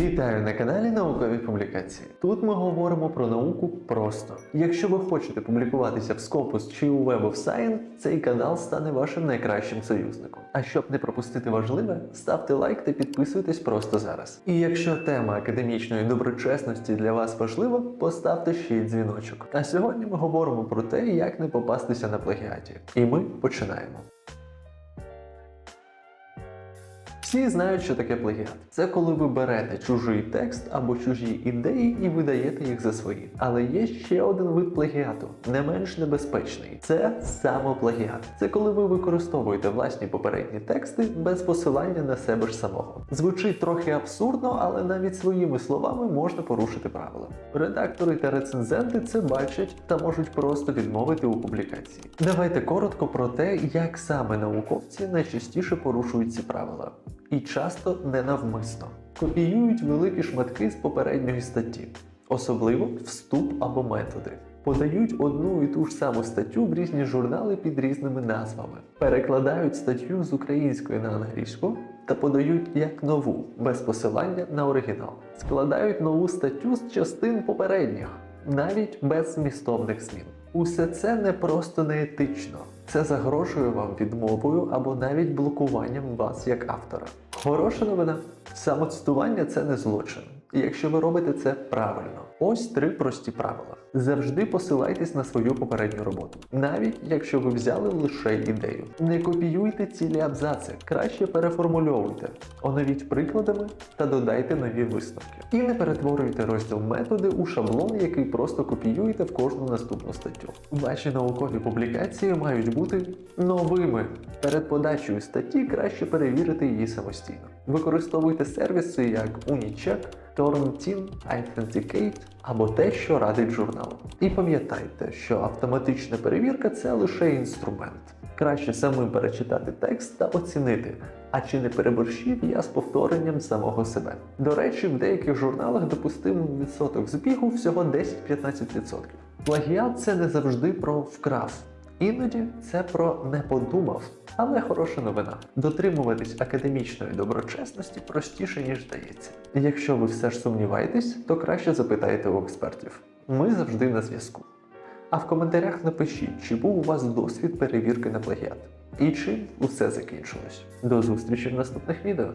Вітаю на каналі Наукові публікації. Тут ми говоримо про науку просто. Якщо ви хочете публікуватися в Scopus чи у Web of Science, цей канал стане вашим найкращим союзником. А щоб не пропустити важливе, ставте лайк та підписуйтесь просто зараз. І якщо тема академічної доброчесності для вас важлива, поставте ще й дзвіночок. А сьогодні ми говоримо про те, як не попастися на плагіаті. І ми починаємо. Всі знають, що таке плагіат. Це коли ви берете чужий текст або чужі ідеї і видаєте їх за свої. Але є ще один вид плагіату, не менш небезпечний. Це самоплагіат. Це коли ви використовуєте власні попередні тексти без посилання на себе ж самого. Звучить трохи абсурдно, але навіть своїми словами можна порушити правила. Редактори та рецензенти це бачать та можуть просто відмовити у публікації. Давайте коротко про те, як саме науковці найчастіше порушують ці правила і часто ненавмисно. Копіюють великі шматки з попередньої статті, особливо вступ або методи. Подають одну і ту ж саму статтю в різні журнали під різними назвами, перекладають статтю з української на англійську та подають як нову, без посилання на оригінал. Складають нову статтю з частин попередніх, навіть без змістовних змін. Усе це не просто неетично, це загрожує вам відмовою або навіть блокуванням вас як автора. Хороша новина: самоцитування це не злочин. Якщо ви робите це правильно, ось три прості правила: завжди посилайтесь на свою попередню роботу, навіть якщо ви взяли лише ідею. Не копіюйте цілі абзаци, краще переформульовуйте, оновіть прикладами та додайте нові висновки. І не перетворюйте розділ методи у шаблон, який просто копіюєте в кожну наступну статтю. Ваші наукові публікації мають бути новими. Перед подачею статті краще перевірити її самостійно. Використовуйте сервіси як Unicheck, Turnitin, Authenticate або те, що радить журнал. І пам'ятайте, що автоматична перевірка це лише інструмент. Краще самим перечитати текст та оцінити, а чи не переборщив я з повторенням самого себе. До речі, в деяких журналах допустимий відсоток збігу всього 10-15%. Плагіат це не завжди про вкрав. Іноді це про не подумав, але хороша новина. Дотримуватись академічної доброчесності простіше, ніж здається. Якщо ви все ж сумніваєтесь, то краще запитайте у експертів. Ми завжди на зв'язку. А в коментарях напишіть, чи був у вас досвід перевірки на плагіат і чим усе закінчилось. До зустрічі в наступних відео.